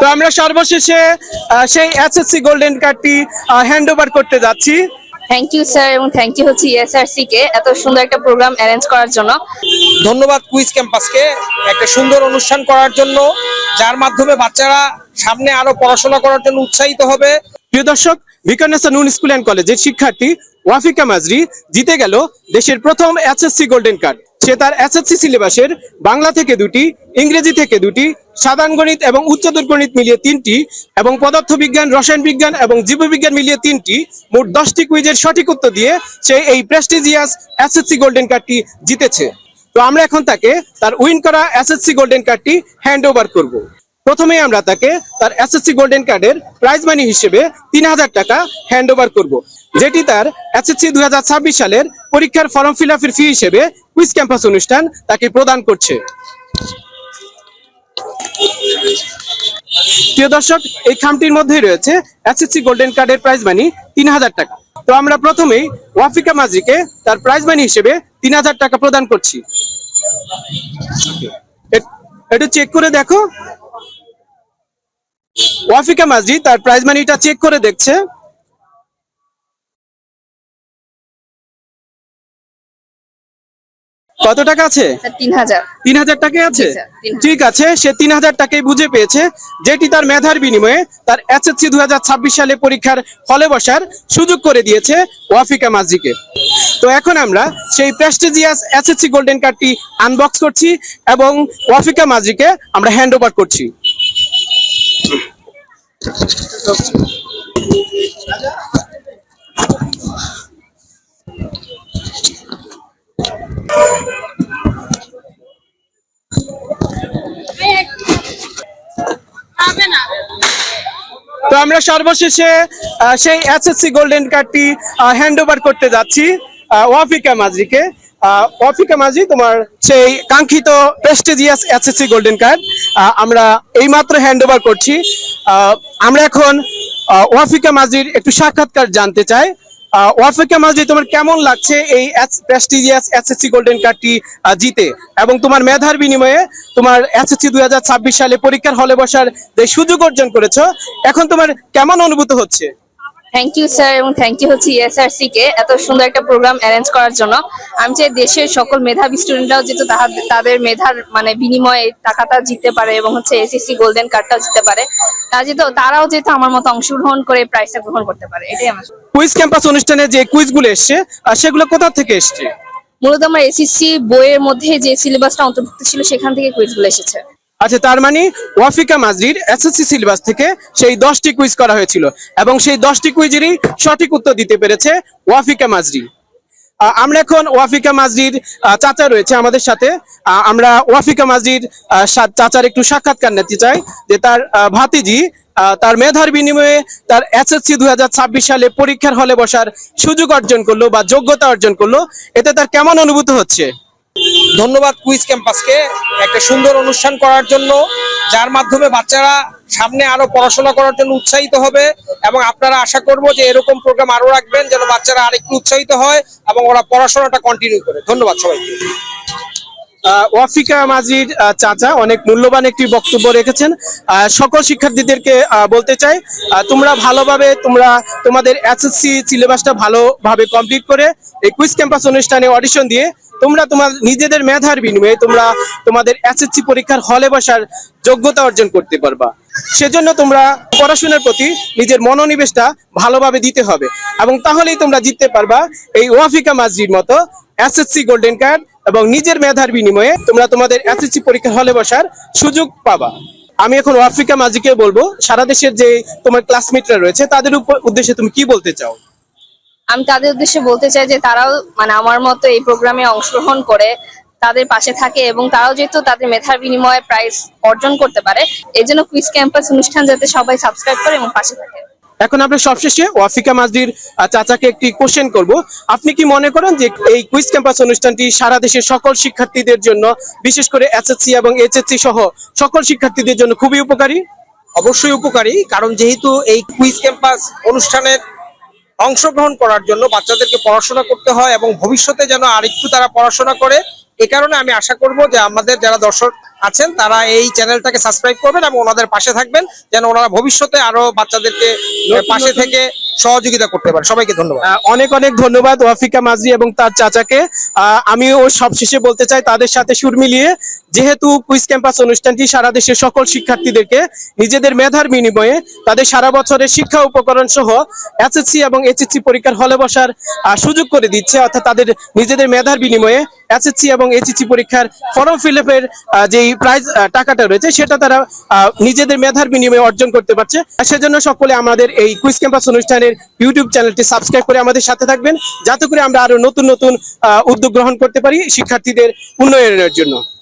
তো আমরা সর্বশেষে সেই এসএসসি গোল্ডেন কার্ডটি হ্যান্ড ওভার করতে যাচ্ছি। থ্যাংক ইউ স্যার এবং থ্যাংক ইউ হচ্ছে ইএসআরসি কে এত সুন্দর একটা প্রোগ্রাম অ্যারেঞ্জ করার জন্য। ধন্যবাদ কুইজ ক্যাম্পাসকে একটা সুন্দর অনুষ্ঠান করার জন্য যার মাধ্যমে বাচ্চারা সামনে আরও পড়াশোনা করার জন্য উৎসাহিত হবে। প্রিয় দর্শক ভিকানেসা নুন স্কুল অ্যান্ড কলেজের শিক্ষার্থী ওয়াফিকা মাজরি জিতে গেল দেশের প্রথম এসএসসি গোল্ডেন কার্ড সে তার এসএসসি সিলেবাসের বাংলা থেকে দুটি ইংরেজি থেকে দুটি সাধারণ গণিত এবং উচ্চতর গণিত মিলিয়ে তিনটি এবং পদার্থবিজ্ঞান, রসায়ন বিজ্ঞান এবং জীববিজ্ঞান মিলিয়ে তিনটি, মোট দশটি কুইজের সঠিক উত্তর দিয়ে সে এই প্রেস্টিজিয়াস এসএসসি গোল্ডেন কার্ডটি জিতেছে। তো আমরা এখন তাকে তার উইন করা এসএসসি গোল্ডেন কার্ডটি হ্যান্ড ওভার করব। প্রথমে আমরা তাকে তার এসএসসি গোল্ডেন কার্ডের প্রাইজ মানি হিসেবে তিন হাজার টাকা হ্যান্ড ওভার করব, যেটি তার এসএসসি দুই হাজার ছাব্বিশ সালের পরীক্ষার ফর্ম ফিল ফি হিসেবে কুইজ ক্যাম্পাস অনুষ্ঠান তাকে প্রদান করছে। প্রিয় দর্শক, এই খামটির মধ্যেই রয়েছে এসএসসি গোল্ডেন কার্ডের প্রাইজ মানি তিন হাজার টাকা। তো আমরা প্রথমেই ওয়াফিকা মাজিকে তার প্রাইজ মানি হিসেবে তিন হাজার টাকা প্রদান করছি। এ- একটু চেক করে দেখো। ওয়াফিকা মাঝি তার প্রাইজ মানিটা চেক করে দেখছে। কত টাকা আছে? তিন হাজার। তিন হাজার টাকা আছে? জি, স্যার, 3000 ঠিক আছে সে তিন হাজার টাকাই বুঝে পেয়েছে যেটি তার মেধার বিনিময়ে তার এসএসসি দু হাজার ছাব্বিশ সালে পরীক্ষার ফলে বসার সুযোগ করে দিয়েছে ওয়াফিকা মাঝিকে তো এখন আমরা সেই প্রেস্টিজিয়াস এসএসসি গোল্ডেন কার্ডটি আনবক্স করছি এবং ওয়াফিকা মাঝিকে আমরা হ্যান্ড ওভার করছি। তো আমরা সর্বশেষে সেই এসএসসি গোল্ডেন কার্ডটি হ্যান্ড ওভার করতে যাচ্ছি ওয়াফিকা আহ, ওয়াফিকা মাঝি তোমার সেই কাঙ্ক্ষিত প্রেস্টিজিয়াস এসএসসি গোল্ডেন কার্ড আমরা এইমাত্র হ্যান্ড ওভার করছি আমরা এখন ওয়াফিকা মাঝির একটু সাক্ষাৎকার জানতে চাই। আহ, ওয়াফিকা মাঝি তোমার কেমন লাগছে এই প্রেস্টিজিয়াস এসএসসি গোল্ডেন কার্ডটি জিতে? এবং তোমার মেধার বিনিময়ে তোমার এসএসসি দুই হাজার ছাব্বিশ সালে পরীক্ষার হলে বসার যে সুযোগ অর্জন করেছ এখন তোমার কেমন অনুভূত হচ্ছে? থ্যাংক ইউ স্যার এবং থ্যাংক ইউ হচ্ছে ইএসআরসি কে এত সুন্দর একটা প্রোগ্রাম অ্যারেঞ্জ করার জন্য। আমি চাই দেশের সকল মেধাবী স্টুডেন্টরাও যেহেতু তাদের মেধার মানে বিনিময়ে টাকাটা জিততে পারে এবং হচ্ছে এসএসসি গোল্ডেন কার্ডটাও জিততে পারে। তারা যেহেতু তারাও যেহেতু আমার মতো অংশগ্রহণ করে প্রাইজটা গ্রহণ করতে পারে এটাই আমার। কুইজ ক্যাম্পাস অনুষ্ঠানে যে কুইজগুলো এসছে সেগুলো কোথা থেকে এসছে? মূলত আমার এসএসসি বইয়ের মধ্যে যে সিলেবাসটা অন্তর্ভুক্ত ছিল সেখান থেকে কুইজগুলো এসেছে। আচ্ছা তার মানে ওয়াফিকা মাজরির এসএসসি সিলেবাস থেকে সেই দশটি কুইজ করা হয়েছিল এবং সেই দশটি কুইজেরই সঠিক উত্তর দিতে পেরেছে ওয়াফিকা মাজরি। আমরা এখন ওয়াফিকা মাজরির চাচা রয়েছে আমাদের সাথে। আমরা ওয়াফিকা মাজরির চাচার একটু সাক্ষাৎকার নিতে চাই যে তার ভাতিজি তার মেধার বিনিময়ে তার এসএসসি দু হাজার ছাব্বিশ সালে পরীক্ষার হলে বসার সুযোগ অর্জন করল বা যোগ্যতা অর্জন করল। এতে তার কেমন অনুভূত হচ্ছে? ধন্যবাদ কুইজ ক্যাম্পাসকে একটা সুন্দর অনুষ্ঠান করার জন্য, যার মাধ্যমে বাচ্চারা সামনে আরও পড়াশোনা করার জন্য উৎসাহিত হবে এবং আপনারা আশা করব যে এরকম প্রোগ্রাম আরও রাখবেন যেন বাচ্চারা আরেকটু উৎসাহিত হয় এবং ওরা পড়াশোনাটা কন্টিনিউ করে। ধন্যবাদ সবাইকে। ওয়াফিকা মাজির চাচা অনেক মূল্যবান একটি বক্তব্য রেখেছেন। সকল শিক্ষার্থীদেরকে বলতে চাই তোমরা ভালোভাবে, তোমরা, তোমাদের এসএসসি সিলেবাসটা ভালোভাবে কমপ্লিট করে এই কুইজ ক্যাম্পাস অনুষ্ঠানে অডিশন দিয়ে তোমরা তোমার নিজেদের মেধার বিনিময়ে তোমরা তোমাদের এসএসসি পরীক্ষার হলে বসার যোগ্যতা অর্জন করতে পারবা। সেজন্য তোমরা পড়াশোনার প্রতি নিজের মনোনিবেশটা ভালোভাবে দিতে হবে এবং তাহলেই তোমরা জিততে পারবা এই ওয়াফিকা মাজরির মতো এসএসসি গোল্ডেন কার্ড এবং নিজের মেধার বিনিময়ে তোমরা তোমাদের এসএসসি পরীক্ষার হলে বসার সুযোগ পাবা। আমি এখন ওয়াফিকা মাজিকে বলব, সারা দেশের যে তোমার ক্লাসমেটরা রয়েছে, তাদের উদ্দেশ্যে তুমি কি বলতে চাও? আমি তাদের উদ্দেশ্যে বলতে চাই যে তারাও মানে আমার মতো এই প্রোগ্রামে অংশগ্রহণ করে তাদের পাশে থাকে এবং তারাও যেহেতু তাদের মেধার বিনিময়ে প্রাইজ অর্জন করতে পারে এই জন্য কুইজ ক্যাম্পাস অনুষ্ঠান যাতে সবাই সাবস্ক্রাইব করে এবং পাশে থাকে। এখন আমরা সবশেষে ওয়াফিকা মাজদির চাচাকে একটি কোশ্চেন করব। আপনি কি মনে করেন যে এই কুইজ ক্যাম্পাস অনুষ্ঠানটি সারা দেশের সকল শিক্ষার্থীদের জন্য বিশেষ করে এসএসসি এবং এইচএসসি সহ সকল শিক্ষার্থীদের জন্য খুবই উপকারী? অবশ্যই উপকারী কারণ যেহেতু এই কুইজ ক্যাম্পাস অনুষ্ঠানের অংশগ্রহণ করার জন্য বাচ্চাদেরকে পড়াশোনা করতে হয় এবং ভবিষ্যতে যেন আরেকটু তারা পড়াশোনা করে। এ কারণে আমি আশা করব যে আমাদের যারা দর্শক আছেন তারা এই চ্যানেলটাকে সাবস্ক্রাইব করবেন এবং ওনাদের পাশে থাকবেন যেন ওনারা ভবিষ্যতে আরও বাচ্চাদেরকে পাশে থেকে সহযোগিতা করতে পারে। সবাইকে ধন্যবাদ। অনেক অনেক ধন্যবাদ ওয়াফিকা মাঝরি এবং তার চাচাকে। আহ, আমিও সবশেষে বলতে চাই তাদের সাথে সুর মিলিয়ে যেহেতু কুইজ ক্যাম্পাস অনুষ্ঠানটি সারা দেশের সকল শিক্ষার্থীদেরকে নিজেদের মেধার বিনিময়ে তাদের সারা বছরের শিক্ষা উপকরণ সহ এসএসসি এবং এইচএসসি পরীক্ষার হলে বসার সুযোগ করে দিচ্ছে। অর্থাৎ তাদের নিজেদের মেধার বিনিময়ে এসএসসি এবং এসএসসি পরীক্ষার ফর্ম ফিল আপের যেই প্রাইজ টাকাটা রয়েছে, সেটা তারা নিজেদের মেধার বিনিময়ে অর্জন করতে পারছে। সেজন্য সকলে আমাদের এই কুইজ ক্যাম্পাস অনুষ্ঠানের ইউটিউব চ্যানেলটি সাবস্ক্রাইব করে আমাদের সাথে থাকবেন, যাতে করে আমরা আরও নতুন নতুন উদ্যোগ গ্রহণ করতে পারি শিক্ষার্থীদের উন্নয়নের জন্য।